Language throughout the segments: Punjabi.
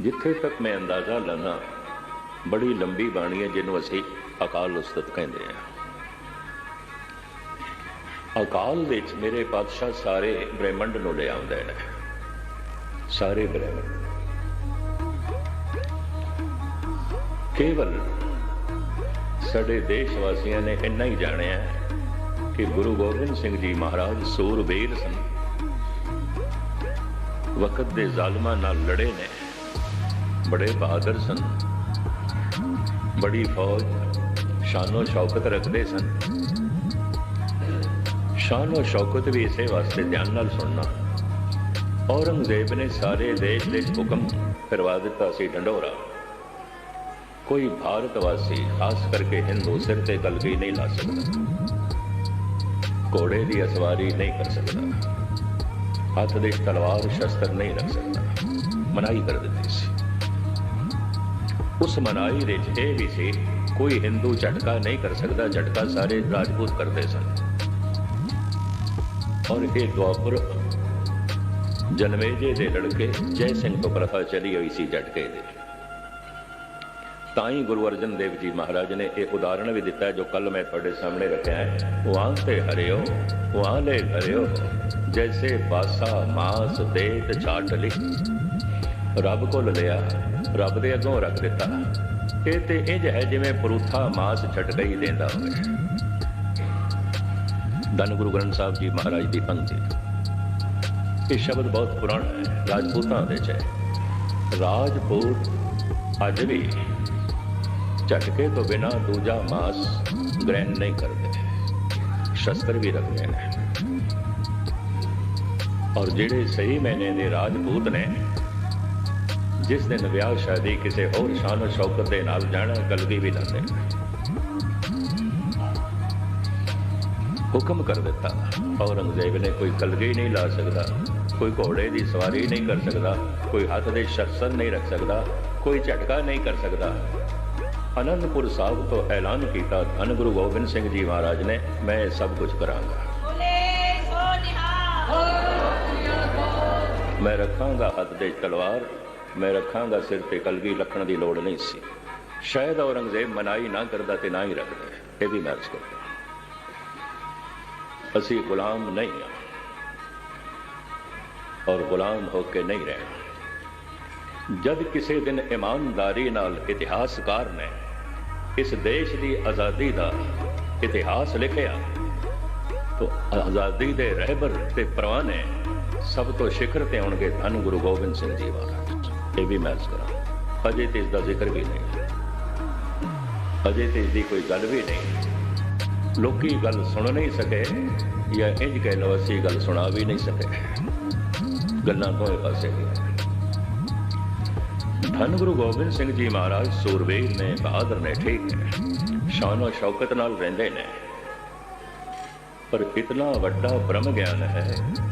ਜਿੱਥੇ ਤੱਕ ਮੈਂ ਅੰਦਾਜ਼ਾ ਲਾਣਾ ਬੜੀ ਲੰਬੀ ਬਾਣੀ ਹੈ ਜਿਹਨੂੰ ਅਸੀਂ ਅਕਾਲ ਉਸਤਤ ਕਹਿੰਦੇ ਆ ਅਕਾਲ ਵਿੱਚ ਮੇਰੇ ਪਾਤਸ਼ਾਹ ਸਾਰੇ ਬ੍ਰਹਿਮੰਡ ਨੂੰ ਲੈ ਆਉਂਦੇ ਨੇ। ਸਾਰੇ ਬ੍ਰਹਿਮੰਡ। ਕੇਵਲ ਸਾਡੇ ਦੇਸ਼ ਵਾਸੀਆਂ ਨੇ ਇੰਨਾ ਹੀ ਜਾਣਿਆ ਕਿ ਗੁਰੂ ਗੋਬਿੰਦ ਸਿੰਘ ਜੀ ਮਹਾਰਾਜ ਸੂਰਬੀਰ ਸਨ। ਵਕਤ ਦੇ ਜ਼ਾਲਮਾਂ ਨਾਲ ਲੜੇ ਨੇ। ਬੜੇ ਬਹਾਦਰ ਸਨ। ਬੜੀ ਫੌਜ ਸ਼ਾਨੋ ਸ਼ੌਕਤ ਰੱਖਦੇ ਸਨ। ਸ਼ਾਨੋ ਸ਼ੌਕਤ ਵੀ ਇਸੇ ਵਾਸਤੇ ਧਿਆਨ ਨਾਲ ਸੁਣਨਾ। ਔਰੰਗਜ਼ੇਬ ਨੇ ਸਾਰੇ ਦੇਸ਼ ਦੇ ਹੁਕਮ ਕਰਵਾ ਦਿੱਤਾ ਸੀ ਢੰਡੋਰਾ। ਕੋਈ ਭਾਰਤ ਵਾਸੀ ਖਾਸ ਕਰਕੇ ਹਿੰਦੂ ਸਿਰ ਤੇ ਕਲਗੀ ਨਹੀਂ ਲਾ ਸਕਦਾ। ਘੋੜੇ ਦੀ ਅਸਵਾਰੀ ਨਹੀਂ ਕਰ ਸਕਦਾ। ਹੱਥ ਦੇ ਤਲਵਾਰ ਸ਼ਸਤਰ ਨਹੀਂ ਰੱਖ ਸਕਦਾ। ਮਨਾਈ ਕਰ ਦਿੱਤੀ ਸੀ। ਉਸ ਮਨਾਈ ਵਿੱਚ ਵੀ ਸੀ, ਕੋਈ ਹਿੰਦੂ ਝਟਕਾ ਨਹੀਂ ਕਰ ਸਕਦਾ, ਝਟਕਾ ਸਾਰੇ ਰਾਜਪੂਤ ਕਰਦੇ ਸਨ। ਔਰ ਇਹ ਦੁਆਪੁਰ ਜਨਮੇਜੇ ਦੇ ਲੜਕੇ ਜੈ ਸਿੰਘ ਤੋਂ ਪ੍ਰਥਾ ਚਲੀ ਹੋਈ ਸੀ ਝਟਕੇ ਦੇ। ਤਾਂ ਹੀ ਗੁਰੂ ਅਰਜਨ ਦੇਵ ਜੀ ਮਹਾਰਾਜ ਨੇ ਇਹ ਉਦਾਹਰਣ ਵੀ ਦਿੱਤਾ ਜੋ ਕੱਲ ਮੈਂ ਤੁਹਾਡੇ ਸਾਹਮਣੇ ਰੱਖਿਆ ਹੈ। ਵਾਂ ਤੇ ਹਰਿਓ ਵਾਂ ਲੈ ਹਰਿਓ, ਜੈਸੇ ਬਾਸਾ, ਮਾਸ, ਦੇਤ ਛਾਟ ਲਈ ਰੱਬ ਕੋਲ ਲਿਆ, ਰੱਬ ਦੇ ਅੱਗੋਂ ਰੱਖ ਦਿੱਤਾ। ਇਹ ਤੇ ਇੰਜ ਹੈ ਜਿਵੇਂ ਪਰੂਥਾ ਮਾਸ ਛਟਕਈ ਦਿੰਦਾ ਹੋਵੇ। ਧੰਨ ਗੁਰੂ ਗ੍ਰੰਥ ਸਾਹਿਬ ਜੀ ਮਹਾਰਾਜ ਦੀ ਪੰਕਤੀ। ਇਹ ਸ਼ਬਦ ਬਹੁਤ ਪੁਰਾਣਾ ਹੈ, ਰਾਜਪੂਤਾਂ ਦੇ ਚ ਰਾਜਪੂਤ ਅੱਜ ਵੀ ਝਟਕੇ ਤੋਂ ਬਿਨਾ ਦੂਜਾ ਮਾਸ ਗ੍ਰਹਿਣ ਨਹੀਂ ਕਰਦੇ। ਸ਼ਸਤਰ ਵੀ ਰੱਖਦੇ ਨੇ। ਔਰ ਜਿਹੜੇ ਸਹੀ ਮੈਨੇ ਦੇ ਰਾਜਪੂਤ ਨੇ ਜਿਸ ਦਿਨ ਵਿਆਹ ਸ਼ਾਦੀ ਕਿਸੇ ਹੋਰ ਸ਼ਾਨ ਸ਼ੌਕਤ ਦੇ ਨਾਲ ਜਾਣਾ ਗਲਗੀ ਵੀ ਨੇ ਹੁਕਮ ਕਰ ਦਿੱਤਾ। ਔਰੰਗਜ਼ੇਬ ਨੇ ਕੋਈ ਕਲਗੀ ਨਹੀਂ ਲਾ ਸਕਦਾ ਕੋਈ ਘੋੜੇ ਦੀ ਸਵਾਰੀ ਨਹੀਂ ਕਰ ਸਕਦਾ ਕੋਈ ਹੱਥ ਦੇ ਸ਼ਸਤਰ ਨਹੀਂ ਰੱਖ ਸਕਦਾ ਕੋਈ ਝਟਕਾ ਨਹੀਂ ਕਰ ਸਕਦਾ। ਅਨੰਦਪੁਰ ਸਾਹਿਬ ਤੋਂ ਐਲਾਨ ਕੀਤਾ ਧੰਨ ਗੁਰੂ ਗੋਬਿੰਦ ਸਿੰਘ ਜੀ ਮਹਾਰਾਜ ਨੇ ਮੈਂ ਸਭ ਕੁਝ ਕਰਾਂਗਾ। ਸੋ ਮੈਂ ਰੱਖਾਂਗਾ ਹੱਥ ਦੇ ਤਲਵਾਰ ਮੈਂ ਰੱਖਾਂਗਾ ਸਿਰ ਤੇ ਕਲਗੀ ਰੱਖਣ ਦੀ ਲੋੜ ਨਹੀਂ ਸੀ। ਸ਼ਾਇਦ ਔਰੰਗਜ਼ੇਬ ਮਨਾਈ ਨਾ ਕਰਦਾ ਤੇ ਨਾ ਹੀ ਰੱਖਦਾ। ਇਹ ਵੀ ਮੈਂ ਕਰਦਾ ਅਸੀਂ ਗੁਲਾਮ ਨਹੀਂ ਹਾਂ। ਔਰ ਗੁਲਾਮ ਹੋ ਕੇ ਨਹੀਂ ਰਹਿਣਾ। ਜਦ ਕਿਸੇ ਦਿਨ ਇਮਾਨਦਾਰੀ ਨਾਲ ਇਤਿਹਾਸਕਾਰ ਨੇ ਇਸ ਦੇਸ਼ ਦੀ ਆਜ਼ਾਦੀ ਦਾ ਇਤਿਹਾਸ ਲਿਖਿਆ, ਤੋ ਆਜ਼ਾਦੀ ਦੇ ਰਹਿਬਰ ਤੇ ਪ੍ਰਵਾਨੇ ਸਭ ਤੋਂ ਸ਼ਿਖਰ ਤੇ ਆਉਣਗੇ ਧੰਨ ਗੁਰੂ ਗੋਬਿੰਦ ਸਿੰਘ ਜੀ ਮਹਾਰਾਜ। ਇਹ ਵੀ ਮੈਂ ਅਰਜ਼ ਕਰਾਂ ਅਜੇ ਤੇ ਇਸ ਦਾ ਜ਼ਿਕਰ ਵੀ ਨਹੀਂ ਅਜੇ ਤੇ ਇਸ ਦੀ ਕੋਈ ਗੱਲ ਵੀ ਨਹੀਂ ਲੋਕੀ ਗੱਲ ਸੁਣ ਨਹੀਂ ਸਕੇ ਜਾਂ ਇੰਜ ਕਹਿ ਲਓ, ਅਸੀਂ ਗੱਲ ਸੁਣਾ ਵੀ ਨਹੀਂ ਸਕੇ। ਗੱਲਾਂ ਦੋਵੇਂ ਪਾਸੇ ਗਈਆਂ ਧੰਨ ਗੁਰੂ ਗੋਬਿੰਦ ਸਿੰਘ ਜੀ ਮਹਾਰਾਜ, ਸੂਰਬੀਰ ਨੇ, ਬਹਾਦਰ ਨੇ, ਠੀਕ ਹੈ ਸ਼ਾਨੋ ਸ਼ੌਕਤ ਨਾਲ ਰਹਿੰਦੇ ਨੇ। ਪਰ ਇਤਨਾ ਵੱਡਾ ਬ੍ਰਹਮ ਗਿਆਨ ਹੈ,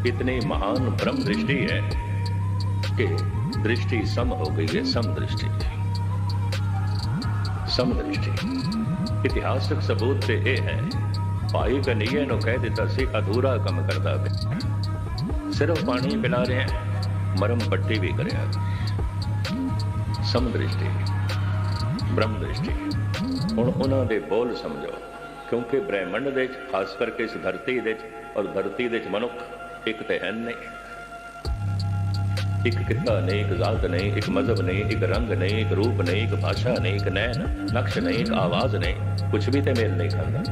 ਇਤਨੀ ਮਹਾਨ ਬ੍ਰਹਮ ਦ੍ਰਿਸ਼ਟੀ ਹੈ ਕਿ ਦ੍ਰਿਸ਼ਟੀ ਸਮ ਹੋ ਗਈ ਹੈ ਸਮ ਦ੍ਰਿਸ਼ਟੀ ਸਮ ਦ੍ਰਿਸ਼ਟੀ ਇਤਿਹਾਸਕ ਸਬੂਤ ਤੇ ਇਹ ਹੈ, ਭਾਈ ਕਨਈਏ ਨੂੰ ਕਹਿ ਦਿੱਤਾ ਸੀ, ਅਧੂਰਾ ਕੰਮ ਕਰਦਾ ਪਿਆ ਸਿਰਫ ਪਾਣੀ ਪਿਲਾ ਰਿਹਾ, ਮਰਮ ਪੱਟੀ ਵੀ ਕਰਿਆ। ਸਮ ਦ੍ਰਿਸ਼ਟੀ ਬ੍ਰਹਮ ਦ੍ਰਿਸ਼ਟੀ ਹੁਣ ਉਹਨਾਂ ਦੇ ਬੋਲ ਸਮਝੋ, ਕਿਉਂਕਿ ਬ੍ਰਹਿਮੰਡ ਦੇ ਵਿੱਚ, ਖਾਸ ਕਰਕੇ ਇਸ ਧਰਤੀ ਦੇ ਔਰ ਧਰਤੀ ਦੇ ਵਿੱਚ ਮਨੁੱਖ ਇੱਕ ਤੇ ਹੈ ਨਹੀਂ। ਇੱਕ ਕਿੱਤਾ ਨਹੀਂ, ਇੱਕ ਜ਼ਾਤ ਨਹੀਂ, ਇੱਕ ਮਜ਼ਹਬ ਨਹੀਂ, ਇੱਕ ਰੰਗ ਨਹੀਂ, ਇੱਕ ਰੂਪ ਨਹੀਂ, ਇੱਕ ਭਾਸ਼ਾ ਨਹੀਂ, ਇੱਕ ਨੈਣ, ਨਕਸ਼ ਨਹੀਂ, ਇੱਕ ਆਵਾਜ਼ ਨਹੀਂ। ਕੁਝ ਵੀ ਤੇ ਮੇਲ ਨਹੀਂ ਖਾਂਦਾ।